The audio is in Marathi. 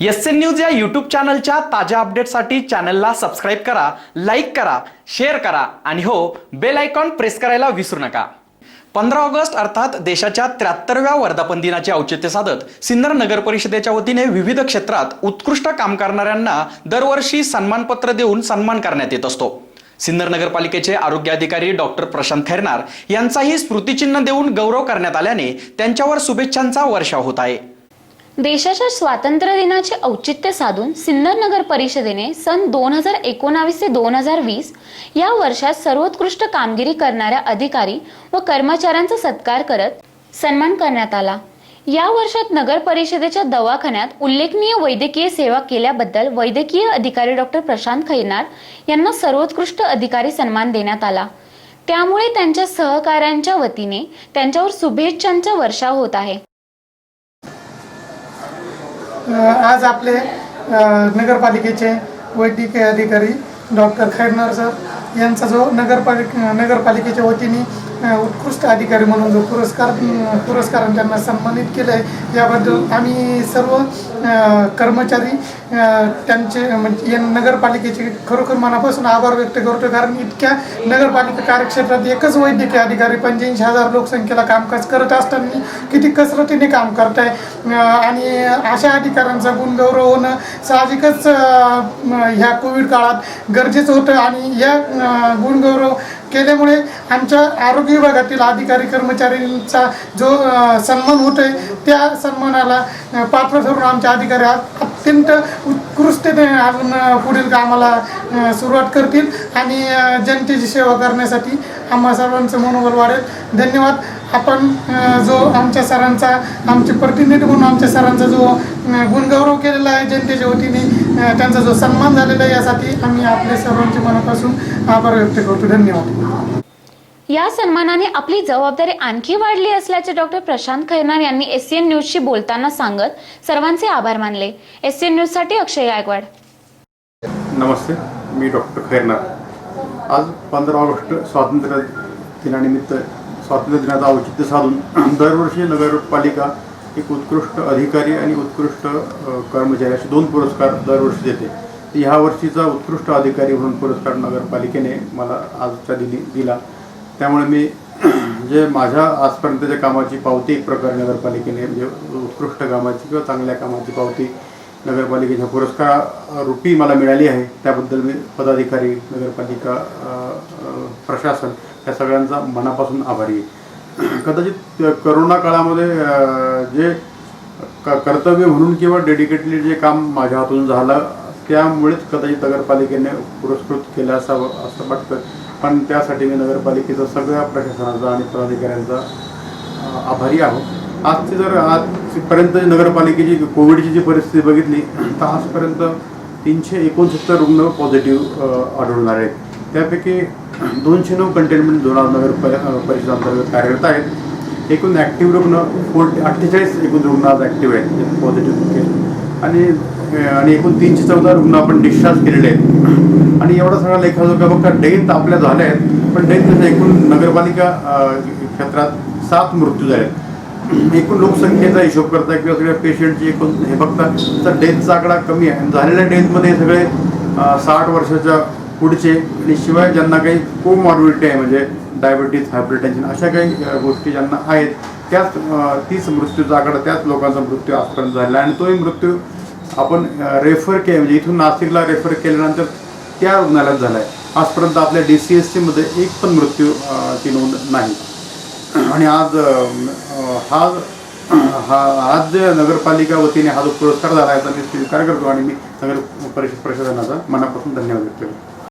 एस एन न्यूज या यूट्यूब चॅनलच्या ताज्या अपडेटसाठी चॅनलला सबस्क्राईब करा लाईक करा शेअर करा आणि हो बेल आयकॉन प्रेस करायला विसरू नका. पंधरा ऑगस्ट अर्थात देशाच्या त्र्याहत्तरव्या वर्धापन दिनाचे औचित्य साधत सिन्नर नगर परिषदेच्या वतीने विविध क्षेत्रात उत्कृष्ट काम करणाऱ्यांना दरवर्षी सन्मानपत्र देऊन सन्मान करण्यात येत असतो. सिन्नर नगरपालिकेचे आरोग्य अधिकारी डॉक्टर प्रशांत खैरनार यांचाही स्मृतिचिन्ह देऊन गौरव करण्यात आल्याने त्यांच्यावर शुभेच्छांचा वर्षाव होत आहे. देशाच्या स्वातंत्र्य दिनाचे औचित्य साधून सिन्नर नगर परिषदेने सन दोन हजार एकोणावीस ते दोन हजार वीस या वर्षात सर्वोत्कृष्ट कामगिरी करणाऱ्या अधिकारी व कर्मचाऱ्यांचा सत्कार करत सन्मान करण्यात आला. या वर्षात नगर परिषदेच्या दवाखान्यात उल्लेखनीय वैद्यकीय सेवा केल्याबद्दल वैद्यकीय अधिकारी डॉक्टर प्रशांत खैनार यांना सर्वोत्कृष्ट अधिकारी सन्मान देण्यात आला. त्यामुळे त्यांच्या सहकाऱ्यांच्या वतीने त्यांच्यावर शुभेच्छांचा वर्षाव होत आहे. आज आपले नगरपालिकेचे वैद्यकीय अधिकारी डॉक्टर खैरनार सर यांचा जो नगरपालिक नगरपालिकेच्या वतीने उत्कृष्ट अधिकारी म्हणून जो पुरस्कार अ, पुरस्काराने त्यांना सन्मानित केलं आहे याबद्दल आम्ही सर्व कर्मचारी त्यांचे म्हणजे नगरपालिकेचे खरोखर मनापासून आभार व्यक्त करतो कारण इतक्या नगरपालिका कार्यक्षेत्रात एकच वैद्यकीय अधिकारी पंच्याऐंशी हजार लोकसंख्येला कामकाज करत असताना किती कसरतीने काम करत आहे आणि अशा अधिकाऱ्यांचा गुणगौरव होणं साहजिकच ह्या कोविड काळात गरजेचं होतं. आणि या गुणगौरव केल्यामुळे आमच्या आरोग्य विभागातील अधिकारी कर्मचाऱ्यांचा जो सन्मान होतो आहे त्या सन्मानाला पात्र ठरून आमचे अधिकारी अत्यंत उत्कृष्टतेने अजून पुढील कामाला सुरुवात करतील आणि जनतेची सेवा करण्यासाठी आम्हा सर्वांचं मनोबल वाढेल. धन्यवाद. आपण जो आमच्या सरांचा आमचे प्रतिनिधी म्हणून आमच्या सरांचा जो गुणगौरव केलेला आहे जनतेच्या वतीने त्यांचा जो सन्मान झालेला आहे यासाठी आम्ही आपले सर्वांचे मनापासून आभार व्यक्त करतो. धन्यवाद. या सन्मानाने आपली जबाबदारी आणखी वाढली असल्याचे डॉक्टर प्रशांत खैरनार यांनी एससीएन न्यूजशी बोलताना सांगत सर्वांचे आभार मानले. एससीएन न्यूजसाठी अक्षय गायकवाड. नमस्ते. मी डॉक्टर खैरनार. आज पंधरा ऑगस्ट स्वातंत्र्य दिनानिमित्त स्वातंत्र्य दिनाचं औचित्य साधून दरवर्षी नगरपालिका एक उत्कृष्ट अधिकारी आणि उत्कृष्ट कर्मचारी असे दोन पुरस्कार दरवर्षी देते. ह्या वर्षीचा उत्कृष्ट अधिकारी म्हणून पुरस्कार नगरपालिकेने मला आजच्या दिनी दिला. त्यामुळे मी जे माझ्या आजपर्यंतच्या कामाची पावती एक प्रकारे नगरपालिकेने म्हणजे उत्कृष्ट कामाची किंवा चांगल्या कामाची पावती नगरपालिकेच्या पुरस्कार मला मिळाली आहे. त्याबद्दल मी पदाधिकारी नगरपालिका प्रशासन या सगळ्यांचा मनापासून आभारी आहे. कदाचित करोना काळामध्ये जे क कर्तव्य म्हणून किंवा डेडिकेटली जे काम माझ्या हातून झालं त्यामुळेच कदाचित नगरपालिकेने पुरस्कृत केलं असावं असं वाटतं. पण त्यासाठी मी नगरपालिकेचा सगळ्या प्रशासनाचा आणि पदाधिकाऱ्यांचा आभारी आहोत. आजची जर आजपर्यंत नगरपालिकेची कोविडची जी परिस्थिती बघितली तर आजपर्यंत तीनशे एकोणसत्तर रुग्ण पॉझिटिव्ह आढळून आले आहेत त्यापैकी दोनशे नऊ कंटेनमेंट झोन नगर परिषदांतर्गत परिषद कार्यरत आहेत. एकूण ॲक्टिव्ह रुग्ण फोर्टी अठ्ठेचाळीस एकूण रुग्ण आज ॲक्टिव्ह आहेत पॉझिटिव्ह आणि आणि एकूण तीनशे चौदा रुग्ण आपण डिस्चार्ज केलेले आहेत. आणि एवढा सगळा लेखाजोखा बघता डेथ आपल्या झाल्या आहेत पण डेथ एकूण नगरपालिका क्षेत्रात सात मृत्यू झाले आहेत एकूण लोकसंख्येचा हिशोब करता किंवा सगळ्या पेशंटची एकूण हे बघता तर डेथचा आकडा कमी आहे. झालेल्या डेथमध्ये सगळे साठ वर्षाच्या पुढचे आणि शिवाय ज्यांना काही कोमॉर्बिडिटी आहे म्हणजे डायबिटीज हायपरटेन्शन अशा काही गोष्टी ज्यांना आहेत त्याच तीच मृत्यूचा आकडा त्याच लोकांचा मृत्यू आजपर्यंत झालेला आणि तोही मृत्यू आपण रेफर के म्हणजे इथून नाशिकला रेफर केल्यानंतर त्या रुग्णालयात झाला आहे आजपर्यंत आपल्या डी सी एस सीमध्ये एक पण मृत्यू ती नोंद नाही. आणि आज हा हा आज जे नगरपालिका वतीने हा जो पुरस्कार झाला आहे मी स्वीकार करतो आणि मी नगर परिषद प्रशासनाचा मनापासून धन्यवाद व्यक्त करतो.